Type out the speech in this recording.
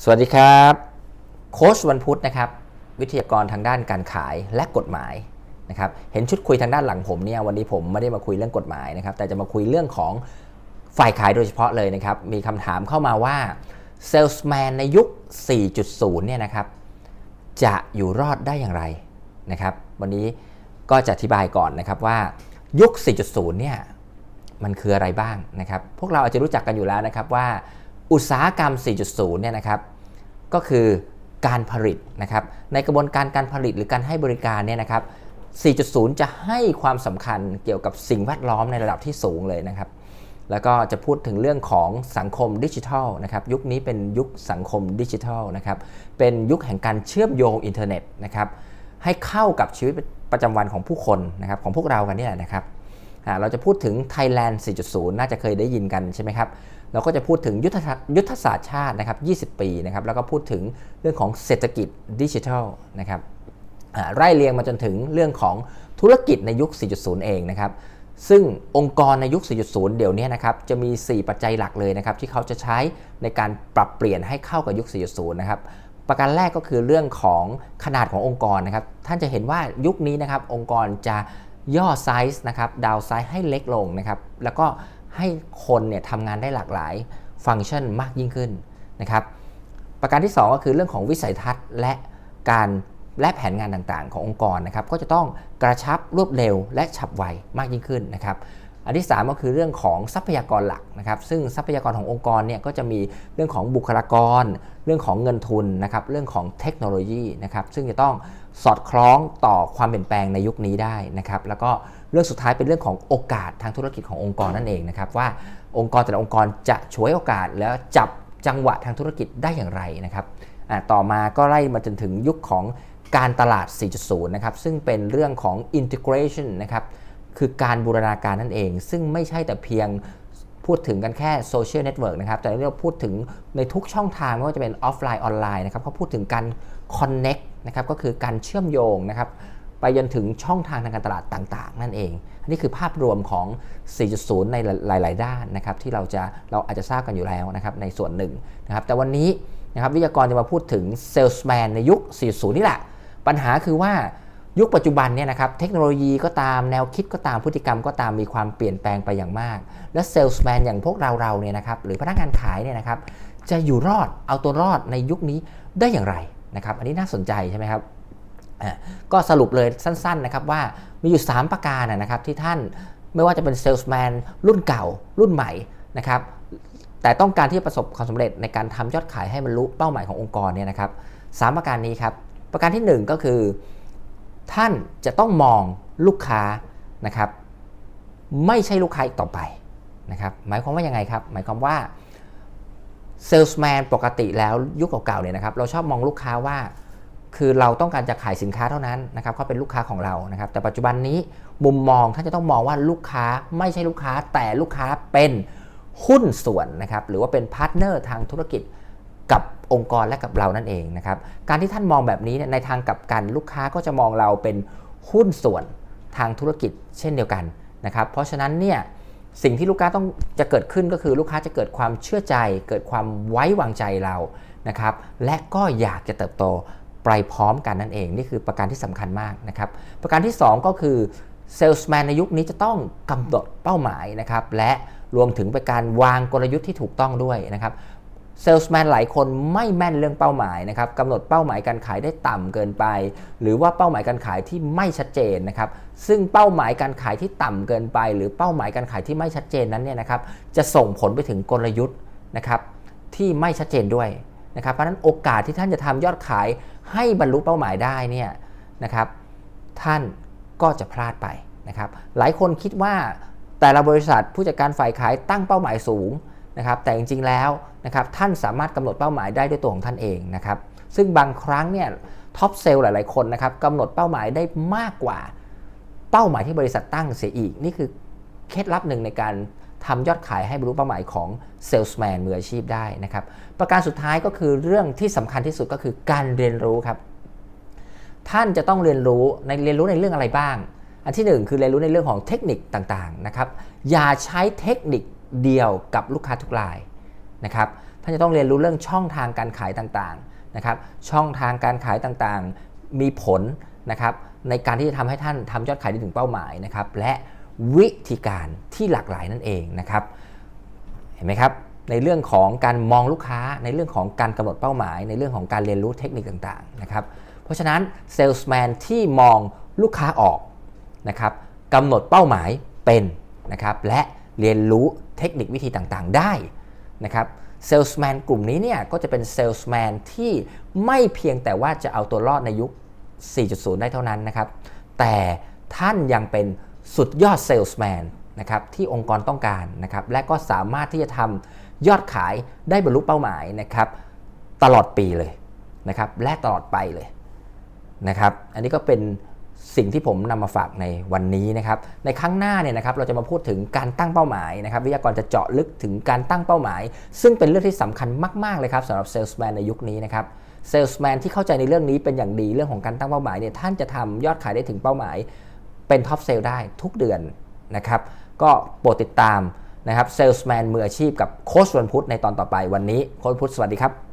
สวัสดีครับโค้ชวันพุธนะครับ วิทยากรทางด้านการขายและกฎหมายนะครับเห็นชุดคุยทางด้านหลังผมเนี่ยวันนี้ผมไม่ได้มาคุยเรื่องกฎหมายนะครับ แต่จะมาคุยเรื่องของฝ่ายขายโดยเฉพาะเลยนะครับ มีคำถามเข้ามาว่าเซลส์แมนในยุค 4.0 เนี่ยนะครับ จะอยู่รอดได้อย่างไรนะครับ วันนี้ก็จะอธิบายก่อนนะครับว่ายุค 4.0 เนี่ยมันคืออะไรบ้างนะครับ พวกเราอาจจะรู้จักกันอยู่แล้วนะครับว่า อุตสาหกรรม 4.0 เนี่ยนะครับ ก็คือการผลิตนะครับ ในกระบวนการการผลิตหรือการให้บริการเนี่ยนะครับ 4.0 จะให้ความสำคัญเกี่ยวกับสิ่งแวดล้อมในระดับที่สูงเลยนะครับ แล้วก็จะพูดถึงเรื่องของสังคมดิจิทัลนะครับ ยุคนี้เป็นยุคสังคมดิจิทัลนะครับ เป็นยุคแห่งการเชื่อมโยงอินเทอร์เน็ตนะครับ ให้เข้ากับชีวิตประจำวันของผู้คนนะครับ ของพวกเรากันเนี่ยนะครับ เราจะพูดถึง Thailand 4.0 น่าจะเคยได้ยินกันใช่ไหมครับ เราก็จะพูดถึงยุทธยุทธศาสตร์ชาตินะครับ20 ปีนะครับแล้วก็พูดถึงเรื่องของเศรษฐกิจดิจิทัลนะครับไล่เรียงมาจนถึงเรื่องของธุรกิจในยุค 4.0 เองนะครับซึ่งองค์กรในยุค 4.0 เดี๋ยวนี้นะครับจะมี 4 ปัจจัยหลักเลยนะครับที่เขาจะใช้ในการปรับเปลี่ยนให้เข้ากับยุค 4.0 นะครับประการแรกก็คือเรื่องของขนาดขององค์กรนะครับท่านจะเห็นว่ายุคนี้นะครับองค์กรจะย่อไซส์นะครับดาวไซส์ให้เล็กลงนะครับแล้วก็ ให้คนเนี่ยทำงานได้หลากหลายฟังก์ชันมากยิ่งขึ้นนะครับประการที่ 2 ก็คือเรื่องของวิสัยทัศน์และการและแผนงานต่างๆ ขององค์กรนะครับก็จะต้องกระชับรวดเร็วและฉับไวมากยิ่งขึ้นนะครับอันที่ 3 ก็คือเรื่องของทรัพยากรหลักนะครับ ซึ่งทรัพยากรขององค์กรเนี่ยก็จะมีเรื่องของบุคลากร เรื่องของเงินทุนนะครับเรื่องของเทคโนโลยีนะครับซึ่งจะต้องสอดคล้องต่อความเปลี่ยนแปลงในยุคนี้ได้นะครับแล้วก็ เรื่องสุดท้ายเป็นเรื่องของโอกาสทางธุรกิจขององค์กรนั่นเองนะครับว่าองค์กรแต่ละองค์กรจะฉวยโอกาสแล้วจับจังหวะทางธุรกิจได้อย่างไรนะครับต่อมาก็ไล่มาจนถึงยุคของการตลาด 4.0 นะครับ ซึ่งเป็นเรื่องของ integration นะครับ คือการบูรณาการนั่นเอง ซึ่งไม่ใช่แต่เพียงพูดถึงกันแค่โซเชียลเน็ตเวิร์กนะครับ แต่เราพูดถึงในทุกช่องทางไม่ว่าจะเป็นออฟไลน์ออนไลน์นะครับเขาพูดถึงการ connect นะครับ ก็คือการเชื่อมโยงนะครับ ไปจนถึงช่องทางทางการตลาดต่าง ๆ นั่นเอง อันนี้คือภาพรวมของ 4.0 ในหลาย ๆ ด้านนะครับที่เราจะเราอาจจะทราบกันอยู่แล้วนะครับในส่วนหนึ่งนะครับแต่วันนี้นะครับวิทยากรจะมาพูดถึงเซลส์แมนในยุค 4.0 นี่แหละ ปัญหาคือว่ายุคปัจจุบันเนี่ยนะครับเทคโนโลยีก็ตามแนวคิดก็ตามพฤติกรรมก็ตามมีความเปลี่ยนแปลงไปอย่างมาก และเซลส์แมนอย่างพวกเราเราเนี่ยนะครับหรือพนักงานขายเนี่ยนะครับจะอยู่รอดเอาตัวรอดในยุคนี้ได้อย่างไรนะครับ อันนี้น่าสนใจใช่ไหมครับ ก็สรุปเลยสั้นๆนะครับว่ามีอยู่ 3 ประการนะครับที่ท่านไม่ว่าจะเป็นเซลส์แมนรุ่นเก่ารุ่นใหม่นะครับแต่ต้องการที่จะประสบความสำเร็จในการทำยอดขายให้บรรลุเป้าหมายขององค์กรเนี่ยนะครับสประการนี้ครับประการที่ 1 ก็คือ ท่านจะต้องมองลูกค้านะครับไม่ใช่ลูกค้าอีกต่อไปนะครับหมายความว่ายังไงครับหมายความว่าเซลส์แมนปกติแล้วยุคเก่าๆเนี่ยนะครับเราชอบมองลูกค้าว่า คือเราต้องการจะขายสินค้าเท่านั้นนะครับเขาเป็นลูกค้าของเรานะครับ แต่ปัจจุบันนี้มุมมองท่านจะต้องมองว่าลูกค้าไม่ใช่ลูกค้า แต่ลูกค้าเป็นหุ้นส่วนนะครับหรือว่าเป็นพาร์ทเนอร์ทางธุรกิจกับองค์กรและกับเรานั่นเองนะครับการที่ท่านมองแบบนี้ในทางกับกันลูกค้าก็จะมองเราเป็นหุ้นส่วนทางธุรกิจเช่นเดียวกันนะครับ เพราะฉะนั้นเนี่ยสิ่งที่ลูกค้าต้องจะเกิดขึ้นก็คือลูกค้าจะเกิดความเชื่อใจ เกิดความไว้วางใจเรานะครับ และก็อยากจะเติบโต ไปพร้อมกันนั่นเอง นี่คือประการที่สำคัญมากนะครับ ประการที่ 2 ก็คือเซลส์แมนในยุคนี้จะต้องกำหนดเป้าหมายนะครับและรวมถึงเป็นการวางกลยุทธ์ที่ถูกต้องด้วยนะครับเซลส์แมนหลายคนไม่แม่นเรื่องเป้าหมายนะครับกำหนดเป้าหมายการขายได้ต่ำเกินไป หรือว่าเป้าหมายการขายที่ไม่ชัดเจนนะครับซึ่งเป้าหมายการขายที่ต่ำเกินไป หรือเป้าหมายการขายที่ไม่ชัดเจนนั้นเนี่ยนะครับจะส่งผลไปถึงกลยุทธ์นะครับที่ไม่ชัดเจนด้วย นะครับเพราะนั้นโอกาสที่ท่านจะทำยอดขายให้บรรลุเป้าหมายได้เนี่ยนะครับท่านก็จะพลาดไปนะครับหลายคนคิดว่าแต่ละบริษัทผู้จัดการฝ่ายขายตั้งเป้าหมายสูงนะครับแต่จริงๆแล้วนะครับท่านสามารถกำหนดเป้าหมายได้ด้วยตัวของท่านเองนะครับซึ่งบางครั้งเนี่ยท็อปเซลล์หลายๆคนนะครับกำหนดเป้าหมายได้มากกว่าเป้าหมายที่บริษัทตั้งเสียอีก นี่คือเคล็ดลับหนึ่งในการ ทำยอดขายให้บรรลุเป้าหมายของเซลส์แมนมืออาชีพได้นะครับ ประการสุดท้ายก็คือเรื่องที่สำคัญที่สุดก็คือการเรียนรู้ครับ ท่านจะต้องเรียนรู้ในเรียนรู้ในเรื่องอะไรบ้าง อันที่ 1 คือเรียนรู้ในเรื่องของเทคนิคต่างๆนะครับ อย่าใช้เทคนิคเดียวกับลูกค้าทุกรายนะครับ ท่านจะต้องเรียนรู้เรื่องช่องทางการขายต่างๆนะครับ ช่องทางการขายต่างๆมีผลนะครับในการที่จะทำให้ท่านทำยอดขายได้ถึงเป้าหมายนะครับ และ วิธีการที่หลากหลายนั่นเองนะครับ เห็นไหมครับ ในเรื่องของการมองลูกค้า ในเรื่องของการกำหนดเป้าหมาย ในเรื่องของการเรียนรู้เทคนิคต่างๆนะครับ เพราะฉะนั้นเซลส์แมนที่มองลูกค้าออกนะครับกำหนดเป้าหมายเป็นนะครับ และเรียนรู้เทคนิควิธีต่างๆ ได้นะครับเซลส์แมนกลุ่มนี้เนี่ยก็จะเป็นเซลส์แมนที่ไม่เพียงแต่ว่าจะเอาตัวรอดในยุค 4.0 ได้เท่านั้นนะครับ แต่ท่านยังเป็น สุดยอดเซลส์แมนนะครับที่องค์กรต้องการนะครับและก็สามารถที่จะทำยอดขายได้บรรลุเป้าหมายนะครับตลอดปีเลยนะครับและตลอดไปเลยนะครับอันนี้ก็เป็นสิ่งที่ผมนำมาฝากในวันนี้นะครับ ในครั้งหน้าเนี่ยนะครับเราจะมาพูดถึงการตั้งเป้าหมายนะครับ วิทยากรจะเจาะลึกถึงการตั้งเป้าหมาย ซึ่งเป็นเรื่องที่สำคัญมาก ๆ เลยครับสำหรับเซลส์แมนในยุคนี้นะครับเซลส์แมนที่เข้าใจในเรื่องนี้เป็นอย่างดีเรื่องของการตั้งเป้าหมายเนี่ยท่านจะทำยอดขายได้ถึงเป้าหมาย เป็นท็อปเซลล์ได้ทุกเดือนนะครับ ก็โปรดติดตามนะครับเซลส์แมนมืออาชีพกับโค้ชวันพุธในตอนต่อไปวันนี้โค้ชพุธสวัสดีครับ